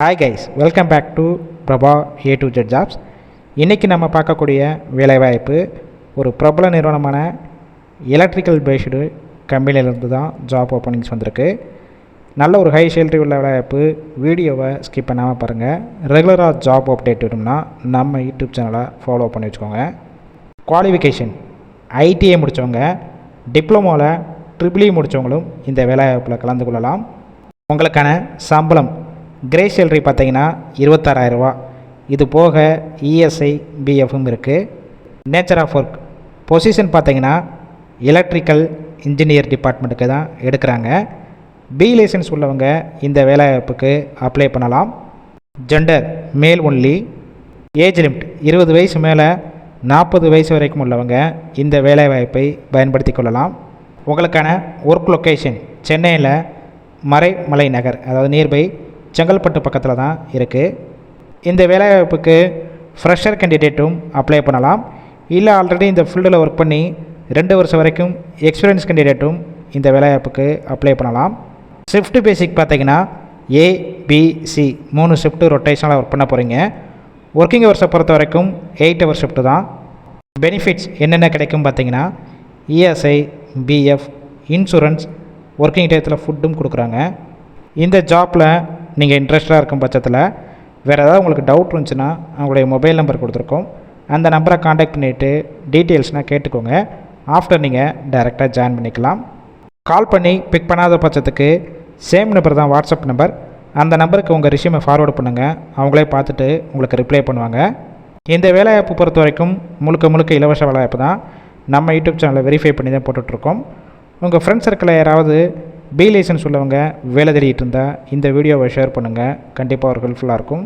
Hi guys welcome back to Prabha A to Z jobs இன்றைக்கி நம்ம பார்க்கக்கூடிய வேலைவாய்ப்பு ஒரு பிரபல நிறுவனமான எலக்ட்ரிக்கல் பேஸ்டு கம்பெனியிலேருந்து தான் ஜாப் ஓப்பனிங்ஸ் வந்திருக்கு. நல்ல ஒரு ஹை சேலரி உள்ள வேலைவாய்ப்பு வீடியோவை ஸ்கிப் பண்ணாமல் பாருங்கள் ரெகுலராக ஜாப் அப்டேட் வேணும்னா நம்ம யூடியூப் சேனலை ஃபாலோ பண்ணி வச்சுக்கோங்க. குவாலிஃபிகேஷன் ஐடிஐ முடித்தவங்க டிப்ளமோவில் ட்ரிபிளி e முடித்தவங்களும் இந்த வேலைவாய்ப்பில் கலந்து கொள்ளலாம். உங்களுக்கான சம்பளம் கிரே சேலரி பார்த்தீங்கன்னா இருபத்தாறாயிரரூவா. இது போக இஎஸ்ஐ பிஎஃப்பும் இருக்குது நேச்சர் ஆஃப் ஒர்க் பொசிஷன் பார்த்தீங்கன்னா எலக்ட்ரிக்கல் இன்ஜினியர் டிபார்ட்மெண்ட்டுக்கு தான் எடுக்கிறாங்க. பி லைசன்ஸ் உள்ளவங்க இந்த வேலைவாய்ப்புக்கு அப்ளை பண்ணலாம். ஜெண்டர் மேல் ஒன்லி ஏஜ் லிமிட் இருபது வயசு மேலே நாற்பது வயசு வரைக்கும் உள்ளவங்க இந்த வேலைவாய்ப்பை பயன்படுத்தி கொள்ளலாம். உங்களுக்கான ஒர்க் லொக்கேஷன் சென்னையில் மறைமலை நகர் அதாவது நியர்பை செங்கல்பட்டு பக்கத்தில் தான் இருக்குது இந்த வேலைவாய்ப்புக்கு ஃப்ரெஷர் கேண்டிடேட்டும் அப்ளை பண்ணலாம். இல்லை ஆல்ரெடி இந்த ஃபீல்டில் ஒர்க் பண்ணி ரெண்டு வருஷம் வரைக்கும் எக்ஸ்பீரியன்ஸ் கேண்டிடேட்டும் இந்த வேலைவாய்ப்புக்கு அப்ளை பண்ணலாம். ஷிஃப்ட் பேசிக் பார்த்தீங்கன்னா ஏபிசி மூணு ஷிஃப்ட்டு ரொட்டேஷனில் ஒர்க் பண்ண போகிறீங்க ஒர்க்கிங் ஹவர்ஸை பொறுத்த வரைக்கும் எயிட் ஹவர் ஷிஃப்ட்டு தான். பெனிஃபிட்ஸ் என்னென்ன கிடைக்கும் பார்த்தீங்கன்னா இஎஸ்ஐ பிஎஃப் இன்சூரன்ஸ் ஒர்க்கிங் டயத்தில் ஃபுட்டும் கொடுக்குறாங்க. இந்த ஜாப்பில் நீங்கள் இன்ட்ரெஸ்டாக இருக்கும் பட்சத்தில் வேறு ஏதாவது உங்களுக்கு டவுட் இருந்துச்சுன்னா அவங்களுடைய மொபைல் நம்பர் கொடுத்துருக்கோம். அந்த நம்பரை காண்டாக்ட் பண்ணிவிட்டு டீட்டெயில்ஸ்னால் கேட்டுக்கோங்க. ஆஃப்டர் நீங்கள் டைரெக்டாக ஜாயின் பண்ணிக்கலாம். கால் பண்ணி பிக் பண்ணாத பட்சத்துக்கு சேம் நம்பர் தான் வாட்ஸ்அப் நம்பர் அந்த நம்பருக்கு உங்கள் ரிஷ்யூமை ஃபார்வர்டு பண்ணுங்கள் அவங்களே பார்த்துட்டு உங்களுக்கு ரிப்ளை பண்ணுவாங்க. இந்த வேலைவாய்ப்பு பொறுத்த வரைக்கும் முழுக்க முழுக்க இலவச வேலைவாய்ப்பு தான். நம்ம யூடியூப் சேனலை வெரிஃபை பண்ணி தான் போட்டுட்ருக்கோம். உங்கள் ஃப்ரெண்ட்ஸ் சர்க்கிளில் யாராவது பி லைசன்ஸ் உள்ளவங்க வேலை தேடிட்டு இருந்தால் இந்த வீடியோவை ஷேர் பண்ணுங்கள் கண்டிப்பாக ஒரு ஹெல்ப்ஃபுல்லாக இருக்கும்.